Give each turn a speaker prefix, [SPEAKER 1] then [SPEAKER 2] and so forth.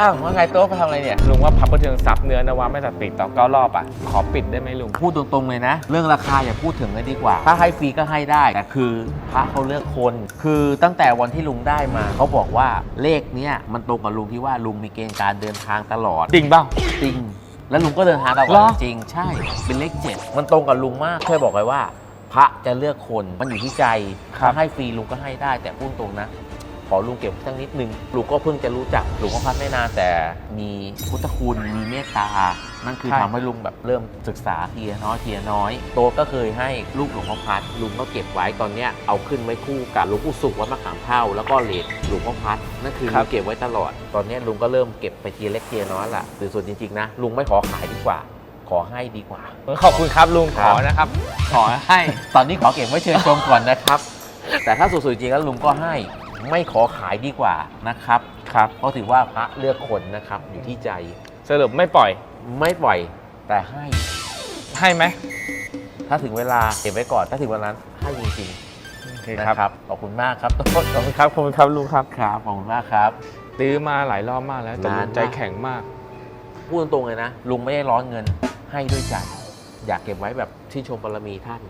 [SPEAKER 1] อ้าวว่าไงโต๊ะไปทำอะไรเนี่ย
[SPEAKER 2] ลุงว่าพับกระเทืองซับเนื้อนวาไม่ตัดติดต่อเก้ารอบอะ ขอปิดได้ไหมลุง
[SPEAKER 1] พูดตรงๆเลยนะ เรื่องราคาอย่าพูดถึงเลยดีกว่า ถ้าให้ฟรีก็ให้ได้ แต่คือพระเขาเลือกคน คือตั้งแต่วันที่ลุงได้มาเขาบอกว่าเลขเนี้ยมันตรงกับลุงที่ว่าลุงมีเกณฑ์การเดินทางตลอด
[SPEAKER 2] จริงเปล่า
[SPEAKER 1] จริง แล้วลุงก็เดินทางตล
[SPEAKER 2] เหร
[SPEAKER 1] อ
[SPEAKER 2] อ
[SPEAKER 1] ดจริงใช่ เป็นเลขเจ็ดมันตรงกับลุงมาก เคยบอกเลยว่า พระจะเลือกคน มันอยู่ที่ใจถ้าให้ฟรีลุงก็ให้ได้ แต่พูดตรงนะ ขอลุงเก็บไว้สักนิดนึงลุงก็เพิ่งจะรู้จักหลวงพ่อพัดไม่นานแต่มีพุทธคุณมีเมตตา นั่นคือ
[SPEAKER 2] ใช่
[SPEAKER 1] ทำให้ลุงแบบเริ่มศึกษาทีละน้อยทีละน้อย โตก็เคยให้ลูกหลวงพ่อพัดลุงก็เก็บไว้ตอนเนี้ยเอาขึ้นไว้คู่กับหลวงปู่สุขวัดมะขามเท่าแล้วก็เหรียญหลวงพ่อพัดนั่นคือลุงเก็บไว้ตลอด ตอนเนี้ยลุงก็เริ่มเก็บไปทีเล็กทีละน้อยละหรือส่วนจริงๆนะลุงไม่ขอขายดีกว่า ขอให้ดีกว่า
[SPEAKER 2] ขอบคุณครับลุง
[SPEAKER 1] ค
[SPEAKER 2] ข
[SPEAKER 1] รับ
[SPEAKER 2] อนะครับ ขอให้
[SPEAKER 1] ตอนนี้ขอเก็บไว้เชิญชมก่อนนะครับ แต่ถ้าสุดๆจริงๆแล้วลุงก็ให้ ไม่ขอขายดีกว่านะครับ
[SPEAKER 2] ครับ
[SPEAKER 1] เพราะถือว่าพระเลือกคนนะครับอยู่ที่ใจ
[SPEAKER 2] สรุปไม่ปล่อย
[SPEAKER 1] ไม่ปล่อยแต่ให้
[SPEAKER 2] ให้ไหม
[SPEAKER 1] ถ้าถึงเวลาเก็บไว้ก่อนถ้าถึงวันนั้นให้จริง
[SPEAKER 2] โอเค
[SPEAKER 1] ๆ
[SPEAKER 2] ค
[SPEAKER 1] นะ
[SPEAKER 2] รับ
[SPEAKER 1] ครับขอบคุณมากครับต้น
[SPEAKER 2] ขอบคุณครับขอบคุณครับลุงครับ
[SPEAKER 1] ครับขอบคุณมากครับ
[SPEAKER 2] ตื้อมาหลายรอบมากแล้วแต่ลุ
[SPEAKER 1] นาน
[SPEAKER 2] ง
[SPEAKER 1] มาก
[SPEAKER 2] ใจแข็งมาก
[SPEAKER 1] พูดตรงๆเลยนะลุงไม่ได้ร้อนเงินให้ด้วยใจอยากเก็บไว้แบบที่นชมบารมีท่าน